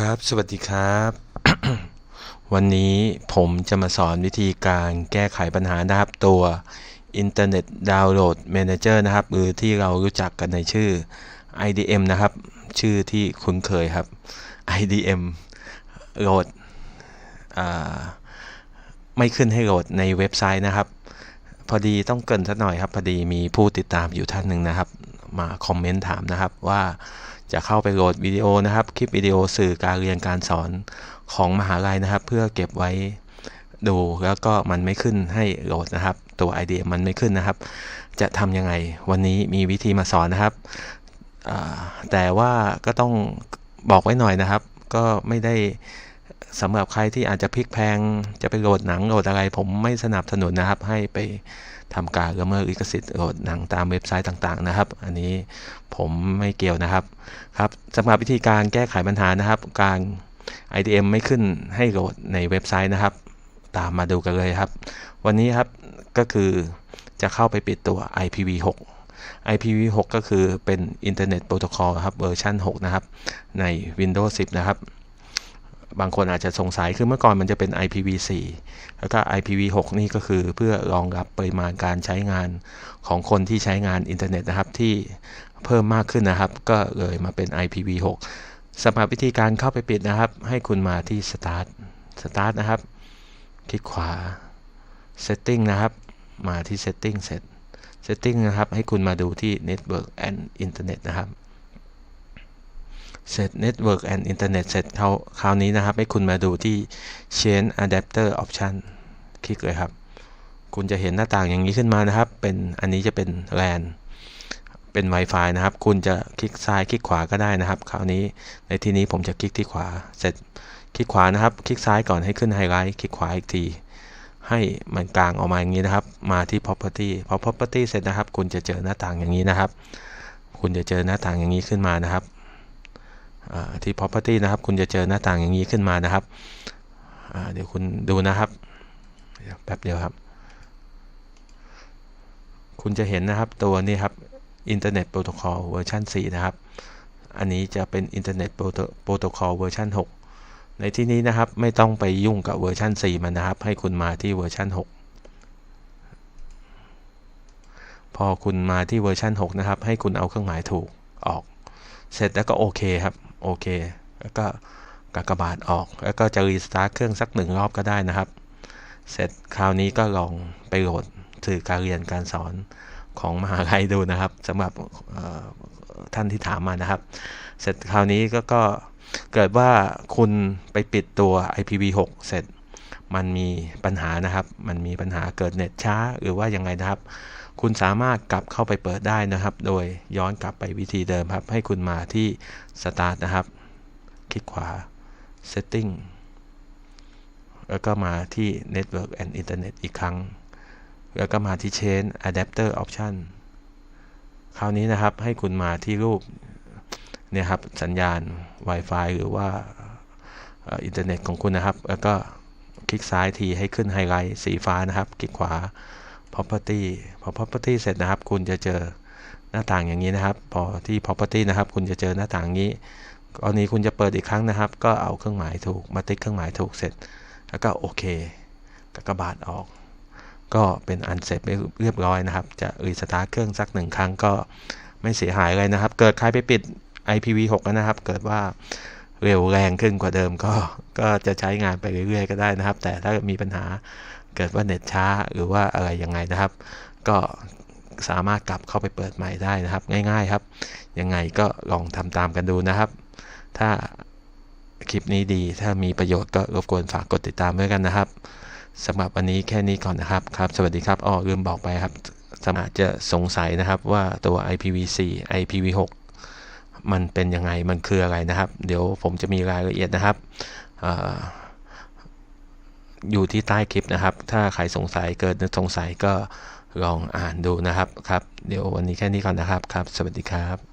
ครับ สวัสดีครับ วันนี้ผมจะมาสอนวิธีการแก้ไขปัญหานะครับ ตัว Internet Download Manager นะครับ หรือที่เรารู้จักกันในชื่อ IDM นะครับ ชื่อที่คุ้นเคยครับ IDM โหลดไม่ขึ้นให้โหลดในเว็บไซต์นะครับ พอดีต้องเกินสักหน่อยครับ พอดีมีผู้ติดตามอยู่ท่านหนึ่งนะครับ มาคอมเมนต์ถามนะครับว่า จะเข้าไปโหลดวิดีโอนะครับ คลิปวิดีโอสื่อการเรียนการสอนของมหาลัยนะครับ เพื่อเก็บไว้ดูแล้วก็มันไม่ขึ้นให้โหลดนะครับ ตัว IDM มันไม่ขึ้นนะครับ จะทำยังไงวันนี้มีวิธีมาสอนนะครับ แต่ว่าก็ต้องบอกไว้หน่อยนะครับ ก็ไม่ได้ สำหรับใครที่อาจจะพลิกแพงจะไปโหลดหนังโหลดอะไร ผมไม่สนับสนุนนะครับ ให้ไปทำการละเมิดลิขสิทธิ์โหลดหนังตามเว็บไซต์ต่างๆนะครับ อันนี้ผมไม่เกี่ยวนะครับครับสำหรับวิธีการแก้ไขปัญหานะครับ การ IDM ไม่ขึ้นให้โหลดในเว็บไซต์นะครับ ตามมาดูกันเลยครับ วันนี้ครับก็คือจะเข้าไปปิดตัว IPv6 IPv6 ก็คือเป็น Internet Protocol ครับเวอร์ชัน6 นะครับ ใน Windows 10 นะครับ บางคนอาจจะสงสัยคือเมื่อก่อนมันจะเป็น IPv4 แล้วก็ IPv6 นี่ก็คือเพื่อรองรับปริมาณการใช้งานของคนที่ใช้งานอินเทอร์เน็ตนะครับที่เพิ่มมากขึ้นนะครับ ก็เลยมาเป็น IPv6 สำหรับวิธีการเข้าไปปิดนะครับ ให้คุณมาที่ Start Start นะครับ คลิกขวา Setting นะครับ มาที่ Setting เสร็จ Setting นะครับ ให้คุณมาดูที่ Network and Internet นะครับ เสร็จ Network and Internet เสร็จเขาคราวนี้นะครับ ให้คุณมาดูที่ Change Adapter Option คลิกเลยครับ คุณจะเห็นหน้าต่างอย่างนี้ขึ้นมานะครับ เป็นอันนี้จะเป็น LAN เป็น Wi-Fi นะครับ คุณจะคลิกซ้ายคลิกขวาก็ได้นะครับ คราวนี้ในที่นี้ผมจะคลิกที่ขวา เสร็จคลิกขวานะครับ คลิกซ้ายก่อนให้ขึ้นไฮไลท์ คลิกขวาอีกที ให้มันกลางออกมาอย่างนี้นะครับ มาที่ property พอ property เสร็จนะครับ คุณจะเจอหน้าต่างอย่างนี้นะครับ คุณจะเจอหน้าต่างอย่างนี้ขึ้นมานะครับ ที่ property นะครับ คุณจะเจอหน้าต่างอย่างนี้ขึ้นมานะครับเดี๋ยวคุณดูนะครับแป๊บเดียวครับ คุณจะเห็นนะครับตัวนี้ครับ Internet Protocol เวอร์ชัน4นะครับ อันนี้จะเป็น Internet Protocol เวอร์ชัน6 ในที่นี้นะครับไม่ต้องไปยุ่งกับเวอร์ชัน4มันนะครับ ให้คุณมาที่เวอร์ชัน6พอคุณมาที่เวอร์ชัน6 นะครับ ให้คุณเอาเครื่องหมายถูกออก เสร็จแล้วก็โอเคครับ โอเค แล้วก็กากบาทออก แล้วก็จะรีสตาร์ทเครื่องสักหนึ่งรอบก็ได้นะครับ เสร็จคราวนี้ก็ลองไปโหลดสื่อการเรียนการสอนของมหาลัยดูนะครับสำหรับท่านที่ถามมานะครับ เสร็จคราวนี้ก็ก็เกิดว่าคุณไปปิดตัว IPv6 เสร็จ มันมีปัญหานะครับ มันมีปัญหาเกิดเน็ตช้าหรือว่ายังไงนะครับ คุณสามารถกลับเข้าไปเปิดได้นะครับ โดยย้อนกลับไปวิธีเดิมครับ ให้คุณมาที่ Start นะครับ คลิกขวา Setting แล้วก็มาที่ Network and Internet อีกครั้ง แล้วก็มาที่ Change Adapter Option คราวนี้นะครับให้คุณมาที่รูปเนี่ยครับสัญญาณ Wi-Fi หรือว่าอินเทอร์เน็ตของคุณนะครับ แล้วก็ ลิกซ้ายทีให้ขึ้นไฮไลท์สีฟ้านะครับ คลิกขวา property พอ property เสร็จนะครับ คุณจะเจอหน้าต่างอย่างนี้นะครับ พอที่ property นะครับ คุณจะเจอหน้าต่างนี้กรณีคุณจะเปิดอีกครั้งนะครับ ก็เอาเครื่องหมายถูกมาติ๊กเครื่องหมายถูกเสร็จ แล้วก็โอเคกากบาทออก ก็เป็นอันเสร็จเรียบร้อยนะครับ จะรีสตาร์ทเครื่องสักหนึ่งครั้งก็ไม่เสียหายเลยนะครับ เกิดใครไปปิด IPv6 นะครับ เกิดว่า เร็วแรงขึ้นกว่าเดิมก็ก็จะใช้งานไปเรื่อยๆก็ได้นะครับ แต่ถ้ามีปัญหาเกิดว่าเน็ตช้าหรือว่าอะไรยังไงนะครับ ก็สามารถกลับเข้าไปเปิดใหม่ได้นะครับ ง่ายๆครับยังไงก็ลองทำตามกันดูนะครับ ถ้าคลิปนี้ดีถ้ามีประโยชน์ก็รบกวนฝากกดติดตามด้วยกันนะครับสำหรับวันนี้แค่นี้ก่อนนะครับครับ สวัสดีครับอ๋อลืมบอกไปครับสมาจะสงสัยนะครับว่าตัว IPv4 IPv6 มันเป็นยังไงมันคืออะไรนะครับ เดี๋ยวผมจะมีรายละเอียดนะครับออยู่ที่ใต้คลิปนะครับ ถ้าใครสงสัยเกิดสงสัยก็ลองอ่านดูนะครับครับ เดี๋ยววันนี้แค่นี้ก่อนนะครับครับ สวัสดีครับ